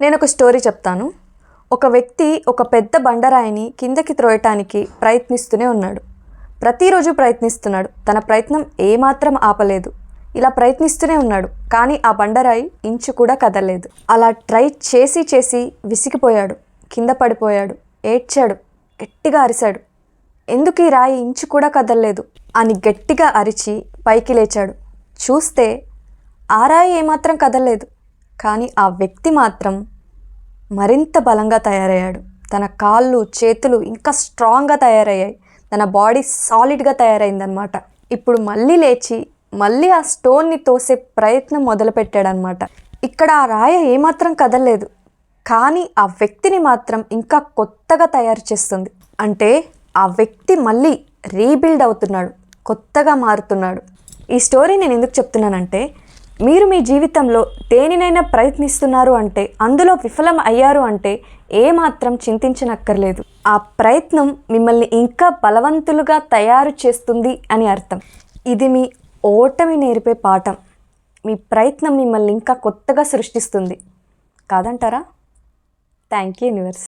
నేను ఒక స్టోరీ చెప్తాను. ఒక వ్యక్తి ఒక పెద్ద బండరాయిని కిందకి త్రోయటానికి ప్రయత్నిస్తూనే ఉన్నాడు. ప్రతిరోజు ప్రయత్నిస్తున్నాడు. తన ప్రయత్నం ఏమాత్రం ఆపలేదు. ఇలా ప్రయత్నిస్తూనే ఉన్నాడు. కానీ ఆ బండరాయి ఇంచు కూడా కదలలేదు. అలా ట్రై చేసి చేసి విసిగిపోయాడు. కింద పడిపోయాడు. ఏడ్చాడు. గట్టిగా అరిశాడు. ఎందుకు ఈ రాయి ఇంచు కూడా కదలలేదు? అని గట్టిగా అరిచి పైకి లేచాడు. చూస్తే ఆ రాయి ఏమాత్రం కదలలేదు. కానీ ఆ వ్యక్తి మాత్రం మరింత బలంగా తయారయ్యాడు. తన కాళ్ళు చేతులు ఇంకా స్ట్రాంగ్గా తయారయ్యాయి. తన బాడీ సాలిడ్గా తయారైందనమాట ఇప్పుడు మళ్ళీ లేచి మళ్ళీ ఆ స్టోన్ని తోసే ప్రయత్నం మొదలుపెట్టాడనమాట ఇక్కడ ఆ రాయ ఏమాత్రం కదలలేదు. కానీ ఆ వ్యక్తిని మాత్రం ఇంకా కొత్తగా తయారు చేస్తుంది. అంటే ఆ వ్యక్తి మళ్ళీ రీబిల్డ్ అవుతున్నాడు. కొత్తగా మారుతున్నాడు. ఈ స్టోరీ నేను ఎందుకు చెప్తున్నానంటే మీరు మీ జీవితంలో దేనినైనా ప్రయత్నిస్తున్నారు అంటే అందులో విఫలం అయ్యారు అంటే ఏమాత్రం చింతించనక్కర్లేదు. ఆ ప్రయత్నం మిమ్మల్ని ఇంకా బలవంతులుగా తయారు చేస్తుంది అని అర్థం. ఇది మీ ఓటమి నేర్పే పాఠం. మీ ప్రయత్నం మిమ్మల్ని ఇంకా కొత్తగా సృష్టిస్తుంది. కాదంటారా? Thank you universe.